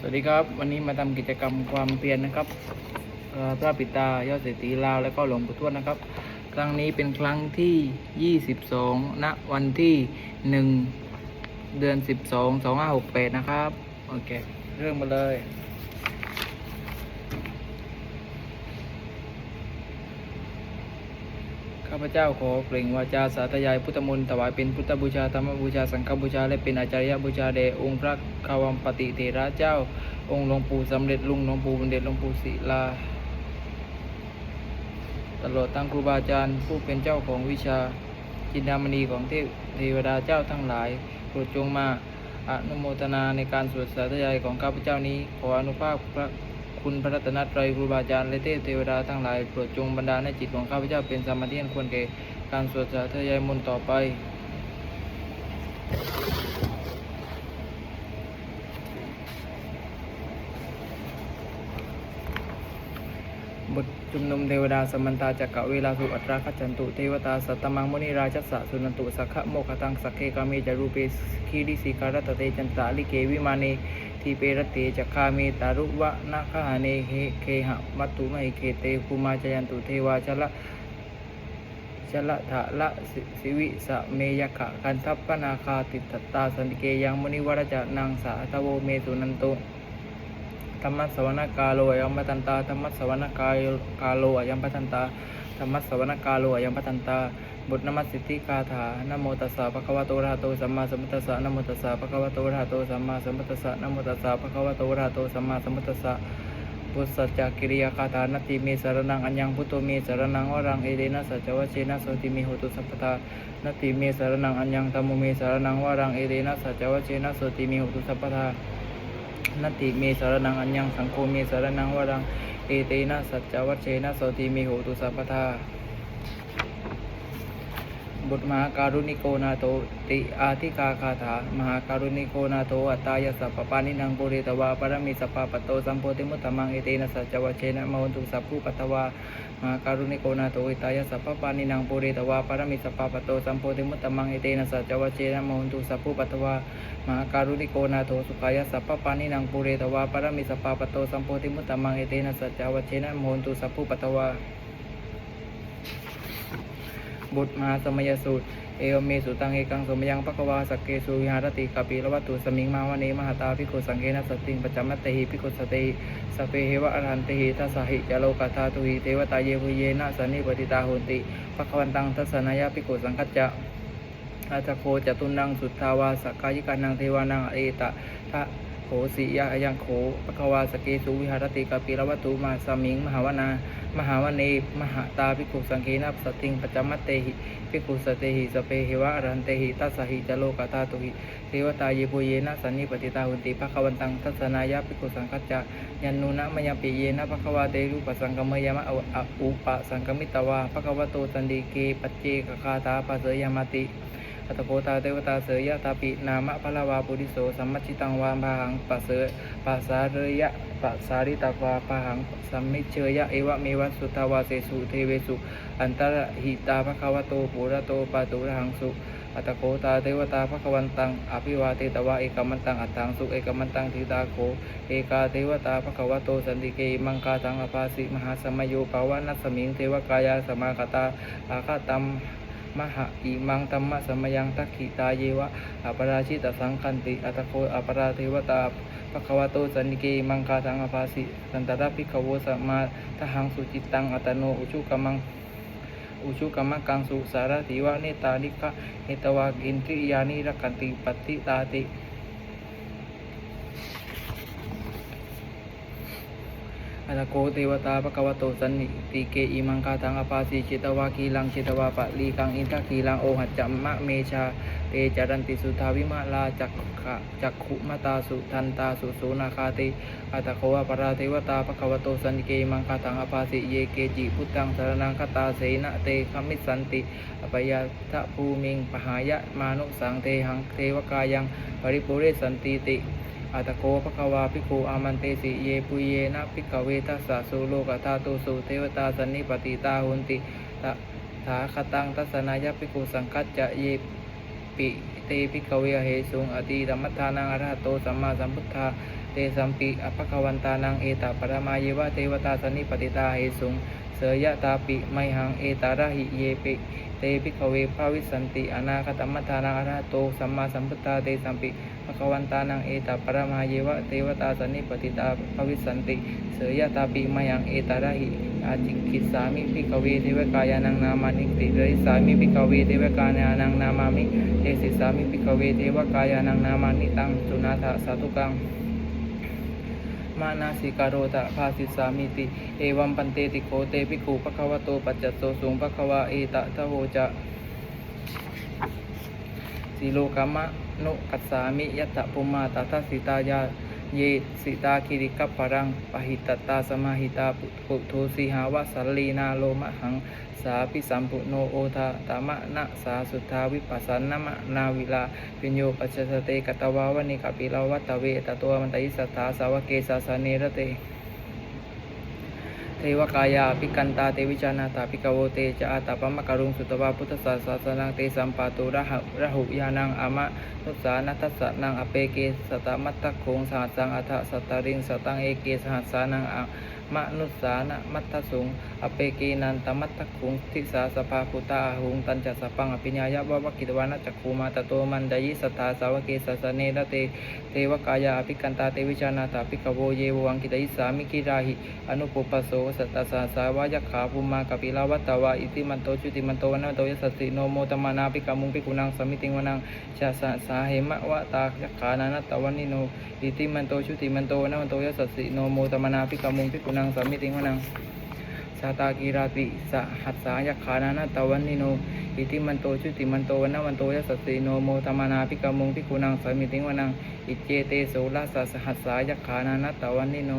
สวัสดีครับ วันนี้มาทำกิจกรรมความเพียรนะครับพระปิตายอดเศรษฐีลาวและก็หลวงปู่ทวดนะครับ ครั้งนี้เป็นครั้งที่ 22 ณ วันที่ 1 เดือน 12 2568 นะครับ โอเค เริ่มมาเลย ข้า พเจ้าขอเปล่งวาจาสาธยายพุทธมนต์ถวายเป็นพุทธบูชาธรรมบูชาสังฆบูชาและเป็นอาจารยบูชาแด่องค์พระคาวัมปติเถระเจ้า องค์หลวงปู่สำเร็จลุงหลวงปู่บัณฑิตหลวงปู่ศิลา ตลอดทั้งครูบาอาจารย์ผู้เป็นเจ้าของวิชาจินดามณีของเทพเทวดาเจ้าทั้งหลายโปรดจงมาอนุโมทนาในการสวดสาธยายของข้าพเจ้านี้ขออนุภาพพระ คุณพระรัตนตรัยครูบาอาจารย์และเทพเทวดาทั้งหลายโปรดจงบันดาลให้จิตของข้าพเจ้าเป็นสมาธิอันควรแก่การสวดสาธยายมนต์ต่อไปบทชุมนุมเทวดาสมันตาจักกะเวลาสุอัตราคัจันตุเทวตาสัตตมังมุนิราชสะสุนันตุสักขะโมคตังสักเคกามีจารูเปคีริสิการตเตจันตาลิเกวิมานี ทีเปรตเตจักขามีตารุวะนาคหาเนเหเคหะมัตตุไมเคเตภูมาจยันตุเทวาชละชละทะละสิวิสะเมยขะกันทัพปนาคาติตตตาสันติเกยังมุนิวรจะนางสาทโวเมสุนันโตธรรมะสวนกาโลยมปตันตาธรรมะสวนกาโลกาโลยมปตันตาธรรมะสวนกาโลยมปตันตา บทนมัสสิทธิคาถานโมตัสสะภะคะวะโตอะระหะโตสัมมาสัมพุทธัสสะนโมตัสสะภะคะวะโตอะระหะโตสัมมาสัมพุทธัสสะนโมตัสสะภะคะวะโตอะระหะโตสัมมาสัมพุทธัสสะพุทธสัจจกิริยาคาถานาติเมสารนังอัญญังพุทโธเมสารนังวรังเอเดนะสัจจวเชนะโสติเมโหตุสัพพทานาติเมสารนังอัญญังธัมโมเมสารนังวรังเอเดนะสัจจวเชนะโสติเมโหตุสัพพทานติเมสารนังอัญญังสังโฆเมสารนังวรังเอเตนะสัจจวัชเชนะโสติเมโหตุสัพพทา บทมหาการุณิโกนาโตติอาทิกาคาถามหาการุณิโกนาโตอัตตายสัพพปานินังปุริตวาปรมิสัพพปตโตสัมโพธิมุตตมังเอเตนะสัจวัชเชนะมหันตุสัพพุปัตวามหาการุณิโกนาโตอิตายสัพพปานินังปุริตวาปรมิสัพพปตโตสัมโพธิมุตตมังเอเตนะสัจวัชเชนะมหันตุสัพพุปัตวามหาการุณิโกนาโถสุขายสัพพปานินังปุเรตวาปรมิสปปาปโตสัมโพธิมุตตมังเอเตนะสัจวัชเชนะโมหนตุสัพพุปัตตวา บุตรมหาสมัยสูตร เอวเมสุตังเอกังสมยังปะกวาสักเกสุวิหารติกาปีละวัตถุสมิงมาวเนมหาตาภิกขุสังเกนะสติงปจจมัตเตหิภิกขุสติสเปเหวะอรหันติหิทัสหิจโลกัตถาตุหิเทวตาเยหุเยนะสันนิปติตาโหติปะควันตังทัสนายาภิกขุสังคัจจะอาจโคจตุนังสุทธาวาสกกายิกานังเทวานังอเอตะทะ โขสียะยังโขปะควาสเกสุวิหารติกาปิรวัตุมาสมิง มหาวนา มหาวเนมหาตาภิกขุสังเคนะสติงปจจมัตเตหิภิกขุสเตหิสเปหิวะอรันเตหิตัสหิจโลกาตาตุหิเทวตาเยปุเยนะสันนิปติตาหุนติภควันตังทัสนายะภิกขุสังคัจจะยันนุนะมยปิเยนะภควาเตรูปสังกมยมะอุปสังกมิตวาภควโตสันติเกปัจเจกคาตาปัสเสยมติ อัตโกตาเทวตาเสยยะตาปินามะพะลาวาปุริโสสัมมัจจิตังวาปะหังปัสเสปัสสาเรยะปัสสาริตาวาปะหังสัมมิเชยะเอวะเมวะสุทาวาเสสุเทเวสุ อันตรหิตาภควโตปุระโตปะตุระหังสุอัตโกตาเทวตาภควันตังอภิวาเทตวะเอกมันตังอัตถังสุเอกมันตังทิตาโคเอกาเทวตาภควโตสันติเกมังคาตังอภาสิมหาสมโยภาวนัสสมิงเทวกายาสมาคตาอาคาตัม มหะอิมังตัมมะสมยังตักขิตาเยวะอัปราชิตสังคันติอัตโคอัปราเทวตาปะควโตสันิเกมังคาทังอภาสิสันตระภิกขโวสัมมาทหังสุจิตังอัตโนอุชุกมังอุชุกมังกังสุสารติวะเนตาลิกะเนตวากินทริยานิรักันติปฏิตาติ อัตโกเทวตาภควโตสันนิติเกอิมังคาทังอปาสิจิตวาคีลังจิตวาปะลีกังอินทคีลังโอหัจจัมะเมชาเตจารันติสุทาวิมาลาจักขะจักขุมตาสุทันตาสุโสนาคาติอัตโกวปราเทวตาภควโตสันนิเกอิมังคาทังอปาสิเยเกจิพุทธังสารนังคตาเสนะเตคมิสสันติอปยาทะภูมิงปหายะมานุสังเทหังเทวกายังปริปุเรสันติติ อัตโกภควาภิกขุอามันเตสิเยปุเยนะภิกขเวทัสสะสุโลกธาตุสุเทวตาสันนิปติตาหุนติตถาคตังทัสนายภิกขุสังคัจจะเยปิ เตปิกเวเหสุงอดีตมัฏฐานังอรหตโตสัมมาสัมพุทธาเตสัมปิอภควันตานังเอตาปรมาเยวะเทวตาสนิปติตาเหสุงเสยยะตาปิไมหังเอตาระหิเยปิเตปิกเวภาวิสันติอนาคตมัฏฐานังอรหตโตสัมมาสัมพุทธาเตสัมปิภควันตานังเอตาปรมาเยวะเทวตาสนิปติตาภวิสันติ เสยยะตาปิไมายังเอตาระหิอาจิกิสามิปิกเวเทวกายานังนามานิติเรสามิปิกเวเทวกายานังนามามิเทสิสามิปิกเวเทวกายานังนามานิตังสุนาถาสาธุกังมานาสิการโรตะภาสิสามิติ เอวัมปันเตติโคเตปิคูปะคะวะโตปัจจโตสุงปะคะวะเอตะทะโหจะสิโลกามะนุกัสสามิยัตถปุมาตัสสิตายา เยสิตาคิริกัปปะรังปหิตตตาสมาหิตาปุโทสีหาวะสัลลีนาโลมะหัง สาปิสัมปุโนโอทาตามะนะสาสุทธาวิปัสสนมะนาวิลาปิญโยปัจจสเตกตวาวนิกปิลาวัตเวตตัวมันตยิสัทธาสาวเกสาสเนรเต เทวกายาปิกันตาเตวิจานาตาปิกโวเตจะอาตาปมะการุงสุตวาพุทธศาสสนังเตสัมปาตุระหระหุยานังอามะนุสานัทสะนังอเปเกสตมัตตะโคงสหัสสังอัฏฐสัตตาริงสตังเอเกสหัสสานังอะ มนุษสานะมัตตสุงอเปเกนันตมัตตคุงทิสาสภาพุตาหุงตันจัสสปังอภิญญายะวะวะกิตวานะจักคูมาตโตมันดายิสทธาสาวกเกสสเนระเตเทวกายาอภิกันตาเตวิจานาตาปิกโวเยววังกิตยิสามิกิราหิอนุปปปสโสสัตตสาสาวายขาภูมากปิลาวัตตวาอิติมันโตจุติมันโตวันโตยสสติโนโมตมานาปิกามุงปิกุนังสมิติงวนังชาสะสาเหมะวะตายักขานานัตตวันนิโนอิติมันโตจุติมันโตวันโตยสสติโนโมตมานาปิกามุงปิกุนังสมิติงวนังสาตากีราติสหัสสายขานานาตวันนิโนอิติมันโตชุติมันโตวันนวันโตยสสติโนโมธรรมานาพิกามุงพิกุนังสมิติงวนังอิเจเตโสลาสสหัสสายขานานาตวันนิโน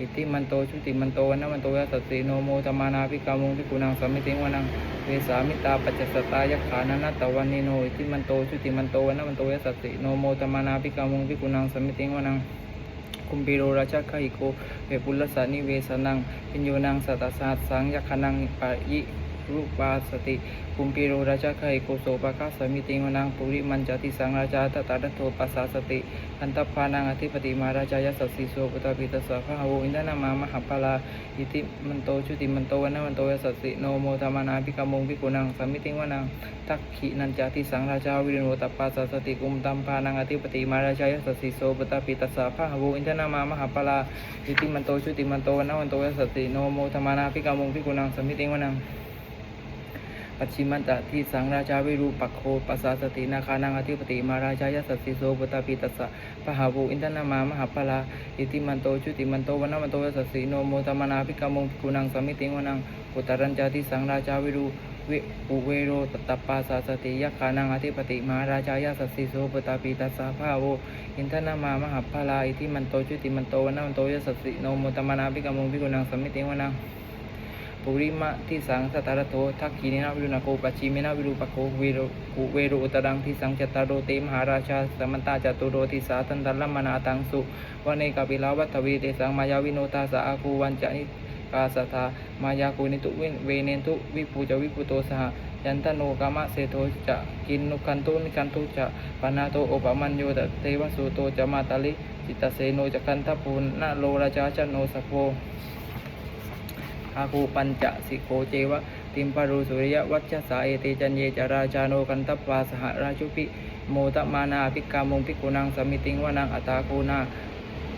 อิติมันโตชุติมันโตวันนวันโตยสสติโนโมธรรมานาพิกามุงพิกุนังสมิติงวนังเวสามิตาปัจจสตายขานานาตวันนิโนอิติมันโตชุติมันโตวันนวันโตยสสติโนโมธรรมานาพิกามุงพิกุนังสมิติงวนัง คุมปิโรราชคาหิโกเวปุลสานิเวสนังปิญโยนังสัตสัสสังยคนังปะยิ รูปาสติคุมปิโรราชคหิโกโสปะคะสมิติงวนังปุริมันจติสังราชาตตาดโทปัสสาสติอันตพานังอธิปติมาราชายสัสสิโสปตาปิตสสะพะหะโวอินทนามามหาปลาอิติมันโตชุติมันโตวันนวันโตยสัสสิโนโมธรรมานาภิกามงภิกุนังสมิติงวนังทักขินันจติสังราชาวิริโนตปาสสติกุมตัมพานังอธิปติมาราชายสสสิโสปตาปิตสสะพะหะโวอินทนามามหาปลาอิติมันโตชุติมันโตวันนวันโตยสสติโนโมธรรมานาภิกามงภิกุนังสมิติวนัง ปัจฉิมันตะที่สังราชาวิรูปักโคปัสสาสตินาคานังอธิปติมาราชายสัสสิโสปตาปิตัสสะปหาวูอินทนามามหาปลาอิติมันโตชุติมันโตวนนวันโตยสัสสิโนโมตมนาภิกามงกุนังสมิติวนังอุตรัญจาติสังราชาวิรูวิอุเวโรตตปปาสาสติยคานังอธิปติมาราชายสัสสิโสปตาปิตัสสะปะหาวูอินทนามามหาปลาอิติมันโตชุติมันโตวนนวันโตยสัสสิโนโมตมนาภิกามงภิกุนังสมิติวนัง ปุริมะที่สังสตารโตทักขีนินาวิรุณโกปัจฉิมินาวิรูปโกเวโรุเวโรอุตรังที่สังจตตารโรเตมหาราชาสมันตาจตุโรทิสาตันตัลลัมนาตังสุวเนกปิลาวัตถเวเตสังมายาวิโนตาสาอาคูวันจานิกาสทามายาคูนิตุเวเนตุวิปูจวิปุโตสหยันตโนกามะเสโทจะกินนุกันตุนิกันตุจะปนาโตโอปมัญโยตเทวสุโตจะมาตาลิจิตตเสโนจะกันทปูนนาโลราชาชโนสโพ อาคูปัญจสิโกเจวะติมปารุสุริยวัชสาเอเตจันเยจราชาโนกันตปาสหราชุปิโมตมานาภิกามุงภิกุนังสมิติงวนังอัตาคูนา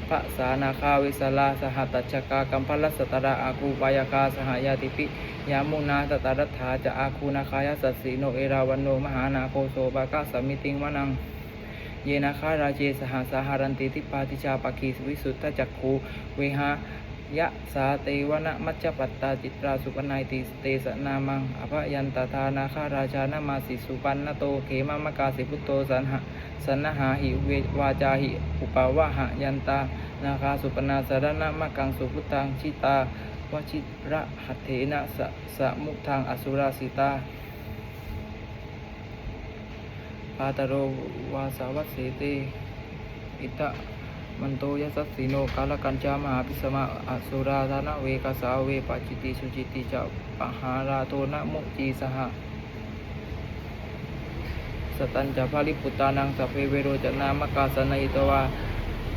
พระสานาคาวิสลาสหตัชกากัมพลัสสตระอาคูปายาคาสหายาติปิยามุนาตตารัตถาจะอาคูนาคายสัสสีโนเอราวันโนมหานาโคโสบากาสมิติงวนังเยนาคาราเจสหสาหารันติทิปาติชาปคีวิสุทธจักขูเวหา ยะสาเตวนะมัจจปัตตาจิตราสุปนายติเตสนามังอภยันตทานาคาราชานามาสิสุปันนโตเขมามกาสิพุตโตสันหะสันนหาหิเววาจาหิอุปาวะหะยันตานาคาสุปนาสารณะมะกังสุพุตังชิตาวชิระหัตเถนะสะสมุทังอสุราสิตาปาตโรวาสาวัสเสเตอิตะ มันโตยสัสสิโนกาลกัญจามหาพิสมาอสุราธนะเวกสาวเวปจิติสุจิติจะปหาราโทนะมุจีสหสตัญจะภริปุตานังสัพเพเวโรจนามกาสนัยตวา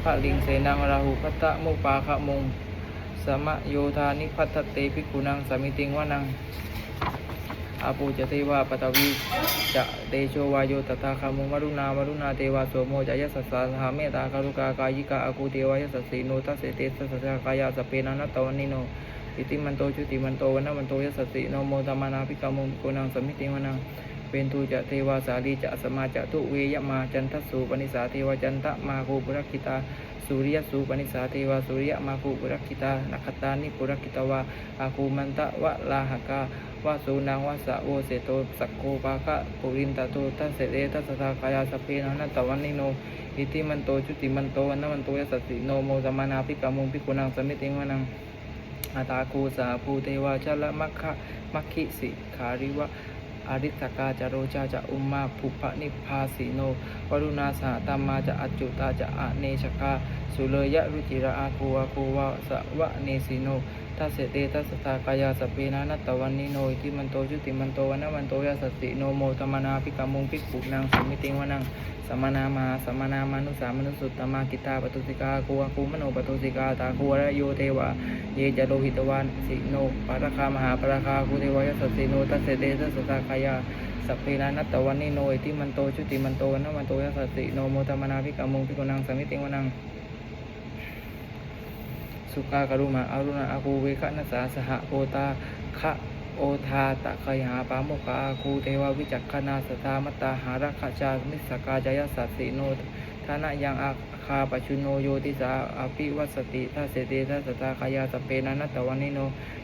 พระลิงเสนังราหุพัตตะมุปาคะมุงสมะโยธานิพัตเตภิกขุนังสมิติงวนัง อาปูจเทวาปตวีจะเตโชวายโยตถาคามุมรุณามรุณาเทวาโสโมจายสัสสะหาเมตตาคารุกากายิกาอากูเทวายสัสสีโนทัสเสเตสัสสะกายาสเปนานัตตวันนิโนอิติมันโตชุติมันโตวันนมันโตยสัสสิโนโมธรรมานาภิกามุมโกนังสมิติวนังเป็นทูจะเทวาสาลีจะสมาจะทุเวยมาจันทสูปนิสาเทวจันทมาโคปุรคิตาสุริยสูปนิสาเทวาสุริยมาโคปุรคิตานัคตานิปุรคิตวาอาคูมันตะวะลาหกา วาสูนังวาสะโวเสโตสักโคปาคะปุรินตะโตทัสเสเรทัสสะทากายาสเพนะนัตวันนิโนอิติมันโตชุติมันโตวันนมันโตยสัสสิโนโมสมมานาภิกามุงภิกุนังสมิติงวนังอาตาคูสาภูเทวาชละมัคคะมัคคิสิขาริวะอาริตกาจาโรจาจะอุมมาภุพนิพพาสีโนวรุณาสหตมมาจะอัจจุตาจะอเนชกาสุเลยะรุจิระอาคูอาคูวะสะวะเนสิโน ทัสเสเตทัสสากายาสพเพนะนัตตวันนิโนอิติมันโตชุติมันโตวันนมันโตยาสัสสิโนโมตมนาภิกามุงภิกขุนางสมิติงวนังสมนามาสมนามานุสามนุสุตตมากิตาปตุสิกาคูอาคูมโนปตุสิกาตาคูระโยเทวาเยจโลหิตวันสิโนปารคามหาปาราคาคูเทวายสสิโนทัสเสเตทัสสากายาสัพเพนะนัตตวันนิโนอิติมันโตชุติมันโตวันนมันโตยาสัสสิโนโมตมนาภิกามุงภิกขุนางสมิติงวนัง สุขากรุมาอารุณาอาคูเวคะนัสสาสหโอตาคะโอทาตะคยหาปาโมคาอาคูเทววิจักขณาสตามตตาหารักขจามิสกาจายสัสสิโนทานะยังอาคาปชุโนโยติสาอภิวัสติทัสเสเตทัสสตาคายาสเปนานัตตวันิโน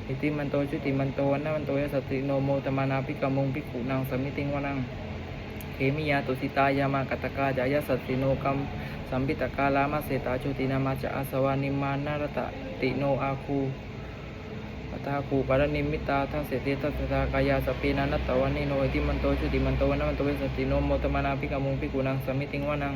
อิติมันโตชุติมันโตวันนมันโตยสัสสิโนโมตมานาภิกมุงภิกขุนางสมิติงวนังเขมิยาตุสิตายามากัตกาจายสัสสิโนกัม สัมปิตกาลามาเสตาจุตินามาจะอาสวานิมานารตะติโนอาคูปัตาคูปารนิมิตาทัสเสติทัสสะกายาสพเพนานัตตวันนิโนอิติมันโตชุติมันโตวันนมันโตเวสติโนโมตมานาภิกามุงภิกุนังสมิติงวานัง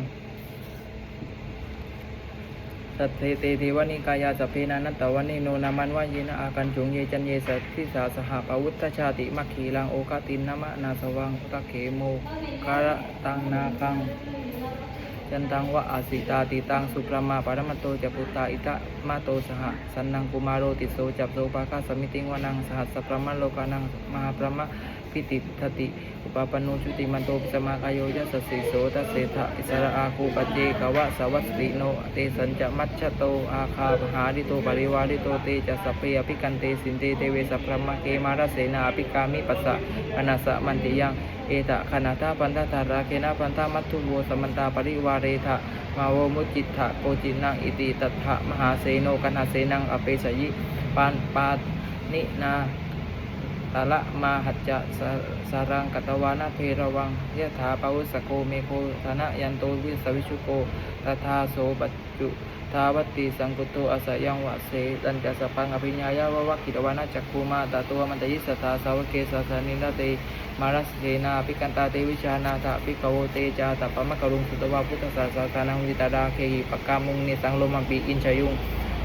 สัตเทเตเทวนิกายาสเพนานัตตวันนิโนนามันวาเยนะอากันจงเยจันเยสัทธิสาสหปวุตตชาติมัคคีลังโอกาตินนามะนาสวังตะเขโมการะตังนาคัง จันตังวะอาสิตาติตังสุปรมาปารมตโตจัปุตตาอิตะมาโตสหสันนังกุมารโรติโสจับโสปาคาสมิติงวานังสหัสสปรมาโลกานังมหาปรมาพิติทติ อุปปนโนชุติมันโตปิสมากายโยยัสสสิโสตัสเสทะอิสระอาคูปเจกวะสวัสติโนเตสัญจะมัชชโตอาคาปหาริโตปริวาริโตเตจะสัพเพอภิกันเตสินเตเตเวสัพพมะเกมาราเสนาอภิกามิปัสสะอนัสสะมันติยังเอตะขณะตาปันตาตาราเคนะปันตามัตถุโวสมันตาปริวาเรทะมาโวมุจิตถะโกจินังอิติตัตถะมหาเสโนกันหาเสนังอเปสยิปานปานินา ตาละมาหัจจะสารังกัตวานาเพระวังยะถาปวุสโกเมโคธนะยันโตวิสวิชุโกตถาโสปัจจุทาวัตติสังกุโตอาสยังวะเสตันจัสปังอภิญญายาวะวะกิตวานาจักคูมาตาตัวมันตยิสตาสาวเกสาสานินาเตมารัสเทนาปิกันตาเตวิชานาถาปิกโวเตจาตปะมะกรุงสุตวาพุทธศาสนานังวิตาดาเคหิปกามุงเนสังโลมัมปีอินชยุง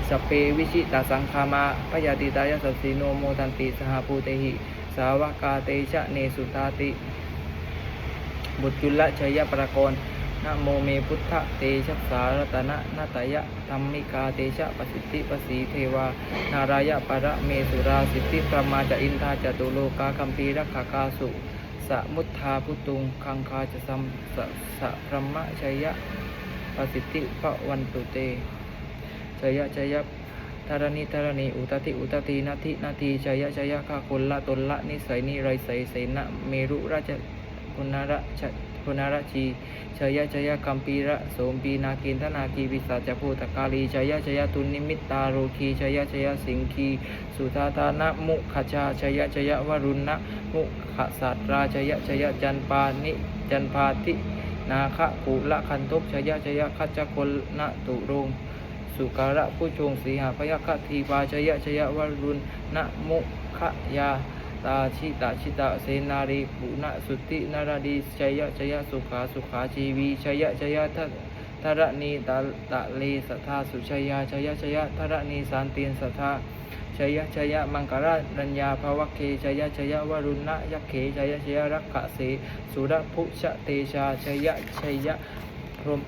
สเปวิชิตาสังคามาปยาติตายสัสสิโนโมทันติสหภูเตหิ สาวกาเตชะเนสุตาติ บุตรจุลชยประกรณ์นะโมเมพุทธเตชะสารตนะนาตยะธรรมิกาเตชะปสิทธิปสีเทวา นารายะประเมสุราสิทธิประมาจะอินทาจตุโลกาคัมปีรักขากาสุสมุทธาพุตุงคังคาจะสัมสะสะพรหมชัยะปสิทธิพระวันตุเต ชยะชยะธารณีธารณีอุตติอุตตินาทินาทีชยะชยะข้าคนละตนละนิสัยนิไรใสเสนะเมรุราชคุณระชคุณระชีชยชยคัมปีระโสมปีนาคินทนาคีวิสาจภูตกาลีชยชยตุนิมิตตาโรคีชยชยสิงคีสุธาตานะมุขชาชยชยวรุณนะมุขสัตราชยชยจันปานิจันพาตินาคะกุละคันทกชยชยคัจจคนะตุรง สุการะผู้ชงสีหาพยคทีปาชยะชยวรุณนะมุขยาตาชิตาชิตาเสนารีปุณสุตินารดีชยะชยะสุขาสุขาชีวีชยะชยะทัตทธรณีตะตะเลสัทธาสุชยาชยะชยธรณีสานตินสัทธาชยชยมังคารัญญาภวเคชยะชยวรุณะยักเขชยะชยรักขะเสสุรภุชเตชาชยชยะพรหม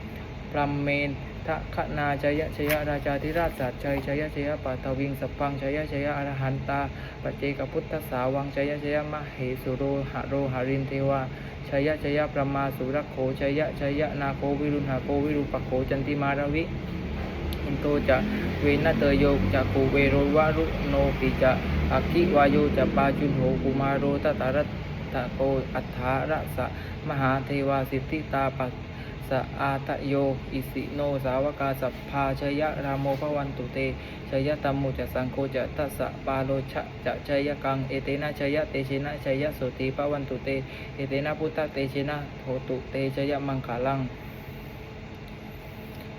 พรมเมน ทะคนาชยะชยะราชาธิราชสัจชัยชยชยปัตวิงสพพังชยะชยะอรหันตาปเจกพุทธสาวังชยะชยะมเหสุโรหะโรหารินเทวาชยะชยะประมาสุรโขชยะชยะนาโควิรุณหาโควิรูปโขจันติมารวิอินโตจะเวนะเตโยจะโคเวโรวารุโนปิจะอักขิวายโยจะปาจุนโหกุมารโรตตารัตตะโกอัฏฐาระสะมหาเทวาสิทธิตาปัส สะอาตโย อิสิโน สาวกาสัพพาชยรามโมภวันตุเตชยตัมมุจะสังโฆจะทัสสะปาโลชะจะชยกัง เอเตนะชยเตชนะชยสุติปวันตุเต เอเตนะพุทธเตชนะโหตุเตชยมังคาลัง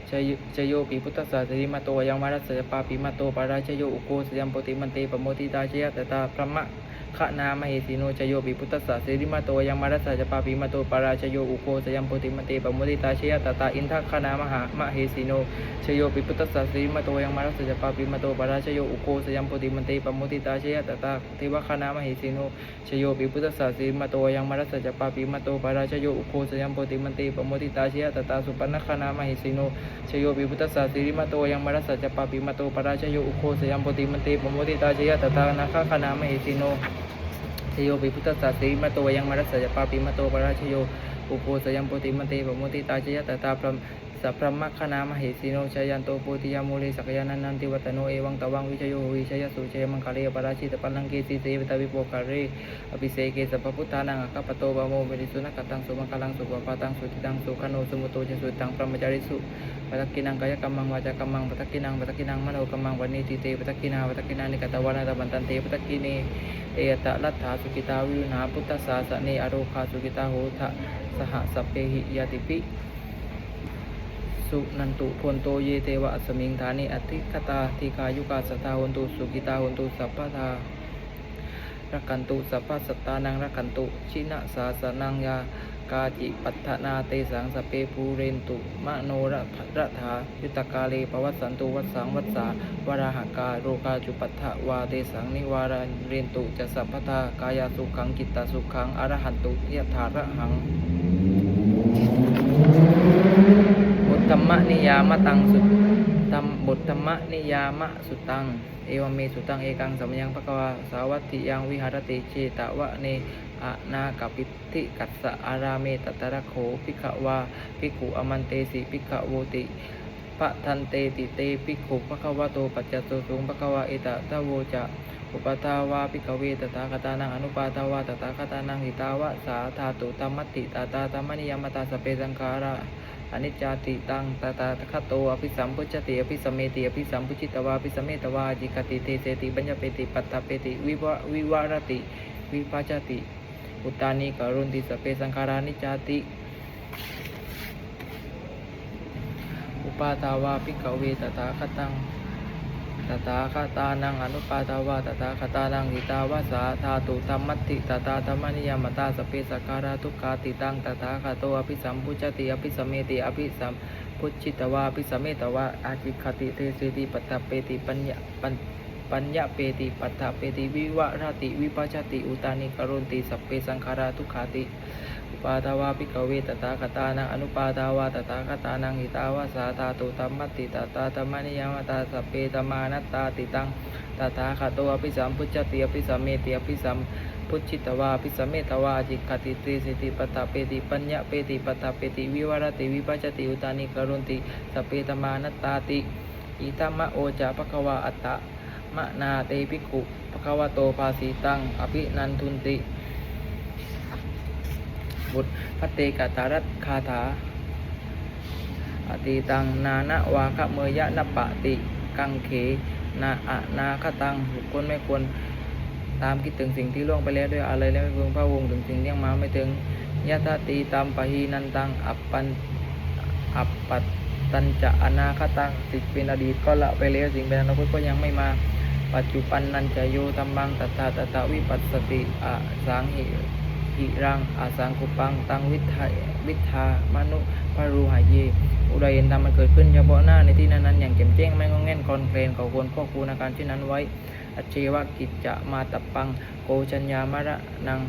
ชยชโยปิพุทธสาสริมาโตยังมารัสสะปาปิมาโตปาราชโยอุโกสยามปติมันเตปโมติตาชยตตาพระมะ ขนามเหสีโนชโยปิพุทธสาสริมาโตยังมารัสสะจปาปิมาโตปาราชโยอุโกสยามปติมเตปโมติตาเชยตตาอินทขนามหามเหสีโนชโยปิพุทธสาสริมาโตยังมารัสสะจปาปิมาโตปาราชโยอุโกสยามปติมเตปโมติตาเชยตตาเทวคณามเหสีโนชโยปิพุทธศาสีมาโตยังมารัสสะจปาปิมาโตปาราชโยอุโคสยัมโปติมเตปโมติตาเชยตตาสุปนคานามเหสิโนชโยปิพุทธศาสีมาโตยังมารัสสะจปาปิมาโตปาราชโยอุโคสยัมโปติมเตปโมติตาเชยตตานาคาคานามเหสิโน ชโยปิพุทธศาสีมาโตยังมรัสสะจปาปิมาโตปราชโยอุโภสยัมโปติมันเตปโมติตาเชยตตาพรม สัพพมะคณามเหสีโนชยันโตโพธิยามูเลสักยานันนันติวัตโนเอวังตวังวิชโยวิชยสุชยมังคาเรปราชิตปัลลังเกสีเสวตาวิโปกาเรอภิเศเกสัพพุทธานังอคัปโตบาโมเวริสุนักตังสุมังคลังสุปปาตังสุติตังสุขโนสมุโตจสุตังพระมจาริสุปัตตกินังกายกรรมังวาจากรรมังปัตตกินังปัตตกินังมโนกรรมังวันนิติเตปัตตกินาปัตตกินานิกตวานาตบันตันเตปัตตกิเนเอตะลัทธาสุกิตาวิรุณาพุทธสาสเนอโรคาสุกิตาโหทะสหสพเพหิยติปิ สุนันตุพนโตเยเทวะสมิงฐานิอธิคตาทีคายุกาสตาหนตุสุกิตาหนตุสัพพทารักขันตุสัพพสัตตานังรักขันตุชินะสาสนังยากาจิปัฏฐนาเตสังสเปภูเรนตุมโนระระธายุตกาเลปวัสสันตุวัสสังวัสสาวราหกาโรกาจุปัฏฐวาเตสังนิวารันเรนตุจะสัพพทากายาสุขังกิตตสุขังอรหันตุยะถาระหัง ธรรมนิยามตังสุตัมบุตธรรมนิยามะสุตัง เอวเมสุตังเอกังสมยังภควาสาวัตถิยังวิหารติเชตวะเนอะนาคปิติกัสสะอาราเมตตระโขภิกขวาภิกขุอมันเตสิภิกขโวติปะทันเตติเตภิกขุภควโตปัจจโตสุงภควาเอตตะโวจะอุปทาวาภิกขเวตถาคตานังอนุปาทาวาตถาคตานังหิตาวะสาธาตุตัมมติตาตาตัมมนิยมตาสเปสังขารา อนิจจาติตังตาตาคตโตอภิสัมพุชติอภิสัมเมติอภิสัมพุชิตวาอภิสัมเมตวาจิกติเทเสติปัญญเปติปัตตเปติวิวะวิวารติวิปัจจติอุตานิกรุณติสเปสังขารานิจจาติอุปาทาวาภิกขเวตตาคตัง ตถาคตานังอนุปาทาวาตถาคตานังหิตาวาสาธาตุธรรมติตถาธรรมนิยามตาสเปสการาทุกขาติตังตถาคโตอภิสัมพุชติอภิสัมเมติอภิสัมพุชิตวาอภิสัมเมตวาอาจิคติเทเสติปัตตเปติปัญญาปัญปัญญาเปติปัตถเปติวิวะรติวิปัจจติอุตานิกรุณติสพเปสังขาราทุกขาติ ปาทาวาภิกขเวตตาคตานังอนุปาทาวาตตาคตานังหิตาวาสาธาตุธรรมติตตาธรรมนิยมตาสเปตมานัตตาติตังตถาคโตอภิสัมพุชติอภิสัมเมติอภิสัมพุชิตวาอภิสัมเมตวาจิกติเตสิติปตาเปติปัญญาเปติปตาเปติวิวรติวิปัจจติอุตานิกรุณติสเปตมานัตตาติอิตามะโอจาภควาอัตตะมะนาเตภิกขุภควโตภาสีตังอภินันทุนติ บุตรพัตเตกตารัตคาถาอติตังนานะวาคะเมยะนปะติกังเขนาอะนาคตังบุคคลไม่ควรตามคิดถึงสิ่งที่ล่วงไปแล้วด้วยอะไรแล้วไม่พึงพระวงถึงสิ่งที่ยังมาไม่ถึงยะทะตีตามปะหีนันตังอัปปันอัปปัตตัญจะอนาคตังสิ่งเป็นอดีตก็ละไปแล้วสิ่งเป็นอนาคตก็ยังไม่มา ปัจจุปันนันจะโยธรรมังตถาตถาวิปัสสติอะสังหิ หิรังอาสังคุปัง ตังวิทาวิทามนุปรูหายเยอุดยเห็นธรรมมันเกิดขึ้นเฉพาะหน้าในที่นั้นๆอย่างแจ่มแจ้งไม่งองแง่นคอนเคลนเขาควรควบคูณอาการเช่นนั้นไว้อัจเชวกิจจะมาตับปัง โกชัญญามระนัง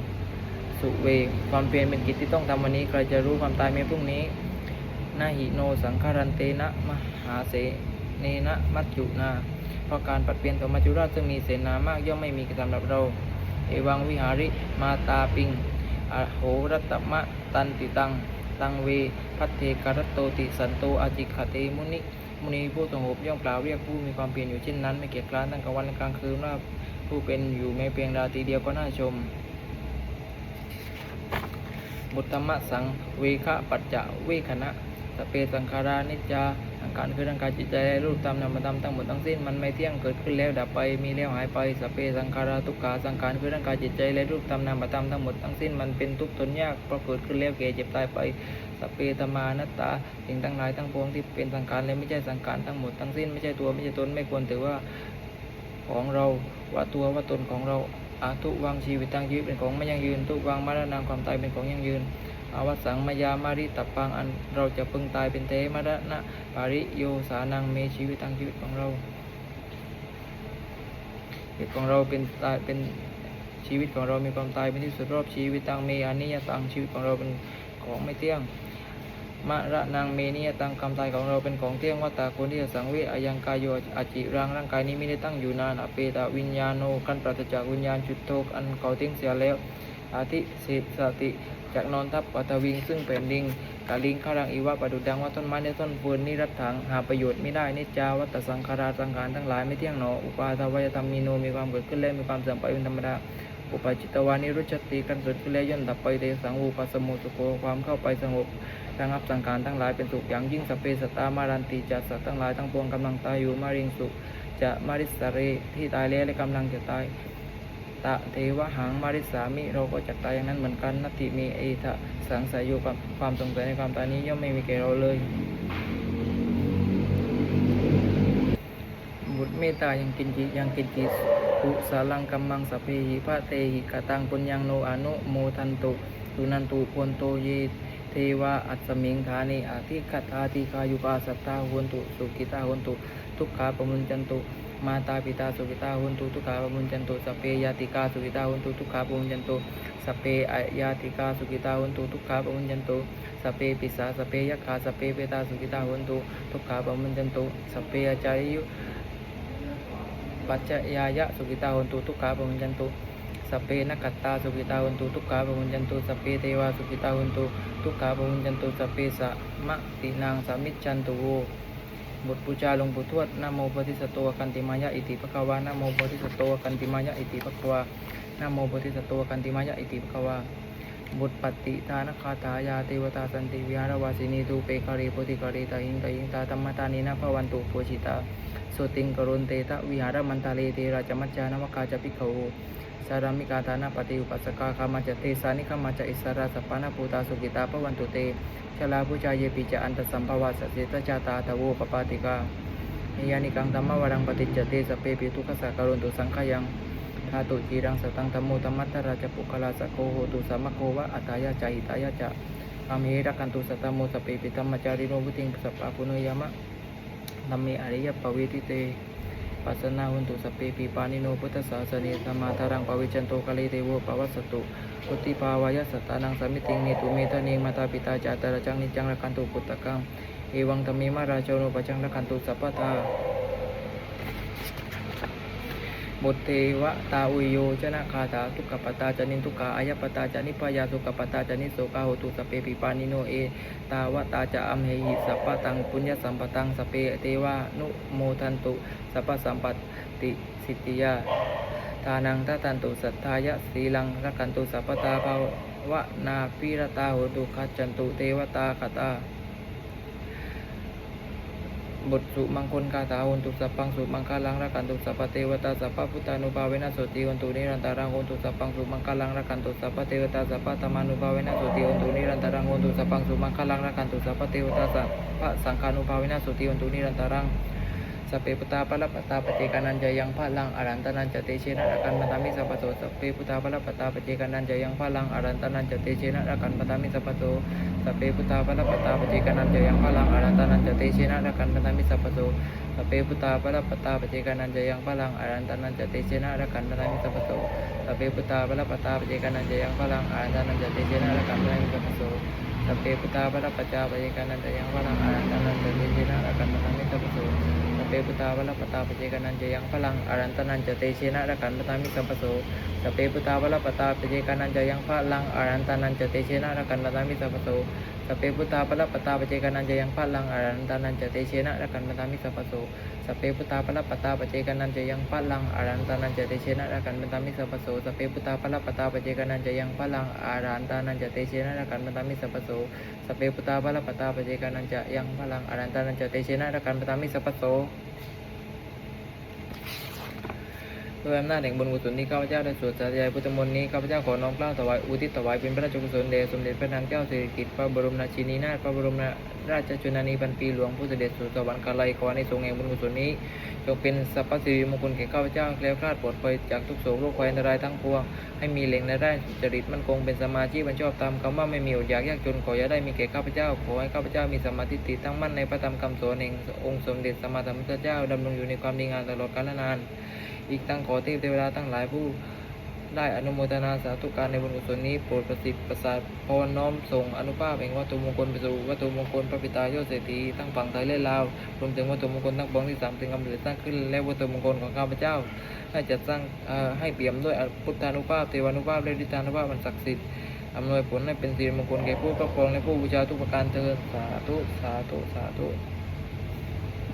สุเว ความเพียรเป็นกิจที่ต้องทำวันนี้ใครจะรู้ความตายเมื่อพรุ่งนี้นาหิโนสังคารันเตนะมหาเสเนนะมัจจุนา เพราะการปัดเปลี่ยนขอมัจจุราชซึ่งมีเสนามากย่อมไม่มีสำหรับเรา เอวังวิหาริมาตาปิง อโหรัตมะตันติตัง ตังเว พัทเทกรตโตติสันโตอาจิขเตมุนิ มุนีผู้สงบย่อมกล่าวเรียกผู้มีความเพียรอยู่เช่นนั้น ไม่เกียจคร้านตั้งกลางวันกลางคืนว่าผู้เป็นอยู่แม้เพียงราตรีเดียวก็น่าชมบุตธรรมะสังเวคะปัจจะเวคณะสเปสังขารานิจจา สังขารคือร่างกายจิตใจและรูปตามนามธรรมทั้งหมดทั้งสิ้นมันไม่เที่ยงเกิดขึ้นแล้วดับไปมีแล้วหายไปสเปสังขาราทุกขาสังขารคือร่างกายจิตใจและรูปตามนามธรรมทั้งหมดทั้งสิ้นมันเป็นทุกข์ทนยากเพราะเกิดขึ้นแล้วแก่เจ็บตายไปสเปตมานัตตาสิ่งทั้งหลายทั้งปวงที่เป็นสังขารและไม่ใช่สังขารทั้งหมดทั้งสิ้นไม่ใช่ตัวไม่ใช่ตนไม่ควรถือว่าของเราว่าตัวว่าตนของเราอาทุวังชีวิตตั้งชีวิตเป็นของไม่ยั่งยืน ทุกวังมรณะความตายเป็นของยั่งยืน อาวสังมายามาริตับปังอันเราจะพึงตายเป็นเทมรณะปาริโยสานังเมชีวิตตั้งชีวิตของเราชีวิตของเราเป็นตายเป็นชีวิตของเรามีความตายเป็นที่สุดรอบชีวิตตังเมอานิยตังชีวิตของเราเป็นของไม่เที่ยงมะระนังเมนิยตังคำตายของเราเป็นของเที่ยงวัตตาคนที่จะสังเวชอายังกายโยอาจิรังร่างกายนี้ไม่ได้ตั้งอยู่นานอเปตาวิญญาโนกันปราศจากวิญญาณจุดโทกอันเขาทิ้งเสียแล้ว อาทิเศษสติ จากนอนทับปัตวิง ซึ่งเป็นลิงกาลิงข้ารังอีวะประดุดังว่าต้นไม้ในต้นฟืนนี่รัดถังหาประโยชน์ไม่ได้นิจาวัตสังขาราสังขารทั้งหลายไม่เที่ยงหนออุปาทวายธรรมมีโนมีความเกิดขึ้นและมีความเสื่อมไปเป็นธรรมดาอุปจิตวานิรุชติกันเกิดขึ้นแล้วย่นดับไปเดสังอุปสมุสุโกความเข้าไปสงบระงับสังขารทั้งหลายเป็นสุขอย่างยิ่งสเปสตตามารันติจัดสัตว์ทั้งหลายทั้งปวงกำลังตายอยู่มาริงสุจะมาริสเรที่ตายแล้วและกำลังจะตาย ตะเทวหังมาริสามิเราก็จักตายอย่างนั้นเหมือนกันนัตติมีเอทะสังสายอยู่กับความสงสัยในความตายนี้ย่อมไม่มีแก่เราเลย บุตรเมตตายังกินจิยังกินจิปุสาลังกัมมังสเพหิพระเตหิกตังปุญญังโนอนุโมทันตุสุนันตุพนโตเยเทวะอัตสมิงธานิอาทิคัตตาติคายุกาสัตตาหุนตุสุกิตาหุนตุ ทุกขาปมุนจันตุ มาตาปิตาสุขิตาหุนตุทุกขาปมุญจันตุสพเพยติกาสุขิตาหุนตุทุกขาปมุญจันตุสพเพอยาติกาสุขิตาหุนตุทุกขาปมุญจันตุสพเพปิสาสพเพยัคขาสพเพเปตาสุขิตาหุนตุทุกขาปมุญจันตุสเพอาจาริยุปัจจยายะสุขิตาหุนตุทุกขาปมุญจันตุสเพนักขัตตาสุขิตาหุนตุทุกขาปมุญจันตุสพเพเทวาสุขิตาหุนตุทุกขาปมุญจันตุสเพสะมะตินางสามิจันตุโว บทปูชาหลวงปู่ทวดนโมโพธิสตัวกันติมายะอิติภควานโมโพธิสตัวกันติมายะอิติภควานโมโพธิสตัวกันติมายะอิติภควาบทปฏิทานคาถายาเทวตาสันติวิหารวาสินีตูเปการีโพธิการีตาหิงตาหิงตาธรรมตานีนะภวันตุโพชิตาสุติงกรุณเตตะวิหารมันตาเลเทราจมัจจานวกาจปิขโวสารามิกาตานาปฏิอุปัสสกาคามาจเตสานิคามาจอิสราสปานาภูตาสุกิตาภวันตุเต ชลาผู้ชายเยปิจะอันตสัมภวะสเสตจาตาตะโวปปาติกานิยานิกังธรรมวรังปฏิจเตสเปปิทุกขสักการุนตุสังขยังธาตุจีรังสตังธรรมโมธรรมัตตราจปุคลาสโกโหตุสัมโกวะอัตายาจิตายาจะอามเหรักันตุสัตโมสเปปิธรรมจาริโนวุติงสัพพะปุโนยามะธรรมเมอริยปเวทิเตปัสสนาหุนตุสเปปิปานิโนพุทธศาสเนธรรมาทารังปวิจันโตกะเลเทวปวัสตุ พุทธิภาวายสัตตานังสามิติงเนตุเมตาเนมาตาปิตาจาตระจังนิจังระคันตุปุตตะกังเอวังธรรมิมาราชโนปจังระคันตุสัพพทาบุตรเทวะตาอุโยชนะคาถาทุกขปตาจานินทุกขาอายปตาจานิพยาสุขปตาจานิโสกาโหตุสเปปิปานิโนเอตาวตาจะอัมเหหิสัพพะตังปุญญสัมปตังสเปเทวานุโมทันตุสัพพะสัมปติสิทธิยาานังทัตันตุสัทธายะสีลังรักันตุสัพตาภาวะนาพิรตาโหตุคัจจันตุเทวตาคตาบทสุมังคลคาถาโหนตุสัพพังสุมังคลังรักันตุสัพพเทวตาสัพพพุทธานุภาเวนะโสติโหนตุนิรันตารังโหนตุสัพพังสุมังคลังรักันตุสัพพเทวตาสัพพธรรมานุภาเวนะโสติโหนตุนิรันตารังโหนตุสัพพังสุมังคลังรักันตุสัพพเทวตาสัพพสังฆานุภาเวนะโสติโหนตุนิรันตารัง สเปปุตตาปะละปะตตาปเจกานันจะยังพลังอรันตนันจเตเชนะระกันมาตามิสัพพโตสเปปุตตาปะละปะตตาปเจกานันจะยังพลังอรันตนันจเตเชนะระกันมาตามิสัพพโตสเปปุตตาปะละปะตตาปเจกานันจะยังพลังอรันตนันจเตเชนะระกันมาตามิสัพพโตสเปปุตตาปะละปะตตาปเจกานันจะยังพลังอรันตนันจเตเชนะระกันมาตามิสัพพโตสเปปุตตาปะละปะตตาปเจกานันจะยังพลังอรันตนันจเตเชนะระกันมาตามิสัพพโตสเปปุตตาปะระปะจาปเจกานันจะยังพลังอรันตานันจเตเชนะระกันตนังมิตรปะโสสพ เปปุตาวะระปตาปเจกนันจะยังพลังอรันตนันจะเตเชนะระกันปตามิสัมปโสสเปปุตาวะระปตาปเจกนันจะยังพลังอรันตนันจะเตเชนะระกันปตามิสัมปโส สพเปพุตตาปะระปตาปเจกานันจะยังพลังอารันตานันจะเตเชนะรักันตนังมิสัพโสสพเปพุตตาปะระปตาปเจกานันจะยังพลังอารันตานันจะเตเชนะรักันตนังมิสัพโสสพเปพุตตาปะระปตาปเจกานันจะยังพลังอารันตานันจะเตเชนะรักันตนังมิสัพโสสเปพุตตาบาลปตาปเจกานันจะยังพลังอรันตานันจะเตเชนะรักันมตามิสัพโส ด้วยอำนาจแห่งบุญกุศลที่ข้าพเจ้าได้สวดสาธยายพุทธมนต์นี้ข้าพเจ้าขอน้อมเกล้าถวายอุทิศถวายเป็นพระราชกุศลแด่สมเด็จพระนางเจ้าสิริกิติ์พระบรมราชินีนาถพระบรมราชชนนีพันปีหลวงผู้เสด็จสู่สวรรคาลัยขอในทรงแห่งบุญกุศลนี้จงเป็นสัพพสิริมงคลแก่ข้าพเจ้าแคล้วคลาดปลอดภัยจากทุกโศกโรคภัยอันตรายทั้งปวงให้มีเหล่งในได้จริตมั่นคงเป็นสมาธิบรรชอบตามคำว่าไม่มีอดอยากยากจนขออย่าได้มีแก่ข้าพเจ้าขอให้ข้าพเจ้ามีสมาธิติตั้งมั่นในพระธรรมคำสอนแห่งองค์สมเด็จสมมาสัมพุทธเจ้าดำรงอยู่ในความดีงามตลอดกาลนาน อีกทั้งขอเทพเทวดาทั้งหลายผู้ได้อนุโมทนาสาธุการในบุญกุศลนี้โปรดประสิทธิ์ประสาทพรน้อมส่งอนุภาพแห่งวัตถุมงคลไปสู่วัตถุมงคลพระปิตายอดเศรษฐีทั้งฝั่งไทยและลาวรวมถึงวัตถุมงคลทั้งปวงที่สามถึงกำเนิดสร้างขึ้นและวัตถุมงคลของข้าพเจ้า ให้จัดสร้างให้เปี่ยมด้วยพุทธานุภาพเทวานุภาพและฤทธานุภาพมันศักดิ์สิทธิ์อำนวยผลให้เป็นสิริมงคลแก่ผู้ครอบครองและผู้บูชาทุกประการเถิดสาธุสาธุสาธุ